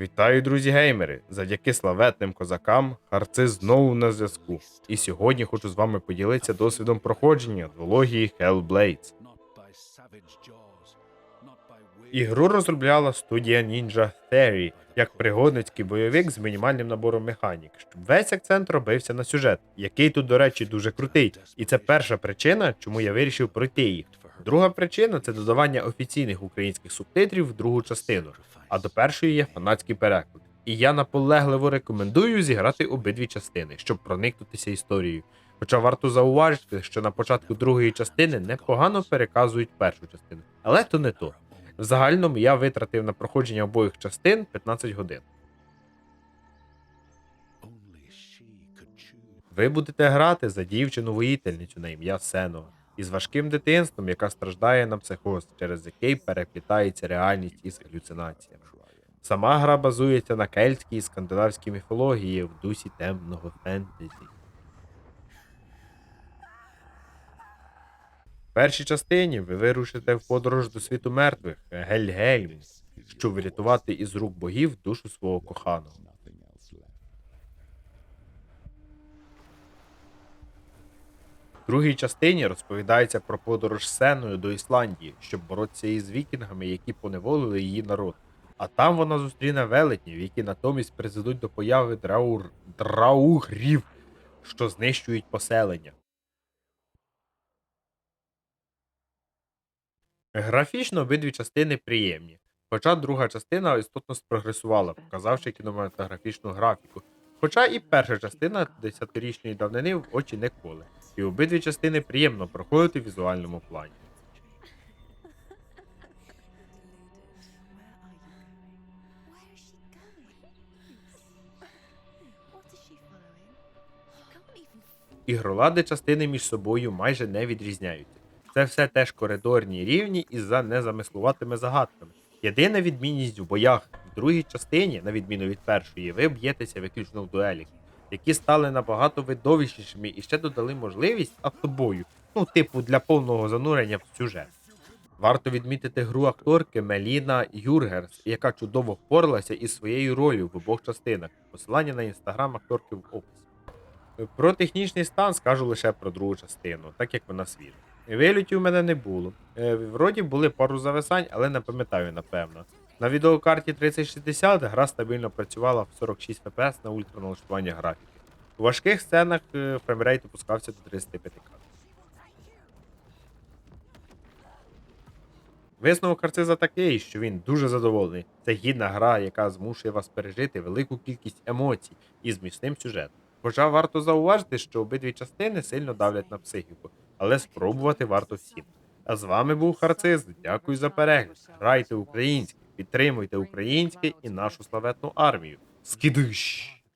Вітаю, друзі геймери! Завдяки славетним козакам харци знову на зв'язку. І сьогодні хочу з вами поділитися досвідом проходження двології Hellblades. Ігру розробляла студія Ninja Theory як пригодницький бойовик з мінімальним набором механік, щоб весь акцент робився на сюжет, який тут, до речі, дуже крутий. І це перша причина, чому я вирішив пройти їх. Друга причина це додавання офіційних українських субтитрів в другу частину, а до першої є фанатський переклад. І я наполегливо рекомендую зіграти обидві частини, щоб проникнутися історією. Хоча варто зауважити, що на початку другої частини непогано переказують першу частину, але то не то. В загальному я витратив на проходження обох частин 15 годин. Ви будете грати за дівчину-воїтельницю на ім'я Сено із важким дитинством, яка страждає на психоз, через який переплітається реальність із галюцинаціями. Сама гра базується на кельтській і скандинавській міфології в дусі темного фентезі. В першій частині ви вирушите в подорож до світу мертвих Гельгельм, щоб врятувати із рук богів душу свого коханого. В другій частині розповідається про подорож Сеною до Ісландії, щоб боротися із вікінгами, які поневолили її народ. А там вона зустріне велетнів, які натомість призведуть до появи драур... драугрів, що знищують поселення. Графічно обидві частини приємні, хоча друга частина істотно спрогресувала, показавши кінематографічну графіку. Хоча і перша частина десятирічної давнини в очі не коле, і обидві частини приємно проходити в візуальному плані. Ігролади частини між собою майже не відрізняються. Це все теж коридорні рівні із-за незамислуватими загадками. Єдина відмінність в боях в другій частині, на відміну від першої, ви б'єтеся виключно в дуелі, які стали набагато видовищнішими і ще додали можливість автобою, ну, типу, для повного занурення в сюжет. Варто відмітити гру акторки Меліна Юргерс, яка чудово впоралася із своєю ролью в обох частинах. Посилання на інстаграм акторки в описі. Про технічний стан скажу лише про другу частину, так як вона свіжа. Вилютів у мене не було. Е, Вроді були пару зависань, але не пам'ятаю напевно. На відеокарті 3060 гра стабільно працювала в 46 FPS на ультраналаштуванні графіки. У важких сценах е, фреймрейт опускався до 35 кадрів. Висновок Харциза такий, що він дуже задоволений. Це гідна гра, яка змушує вас пережити велику кількість емоцій і зміцним сюжетом. Хоча варто зауважити, що обидві частини сильно давлять на психіку, але спробувати варто всім. А з вами був Харциз. Дякую за перегляд. Грайте українське, підтримуйте українське і нашу славетну армію. Скидиш!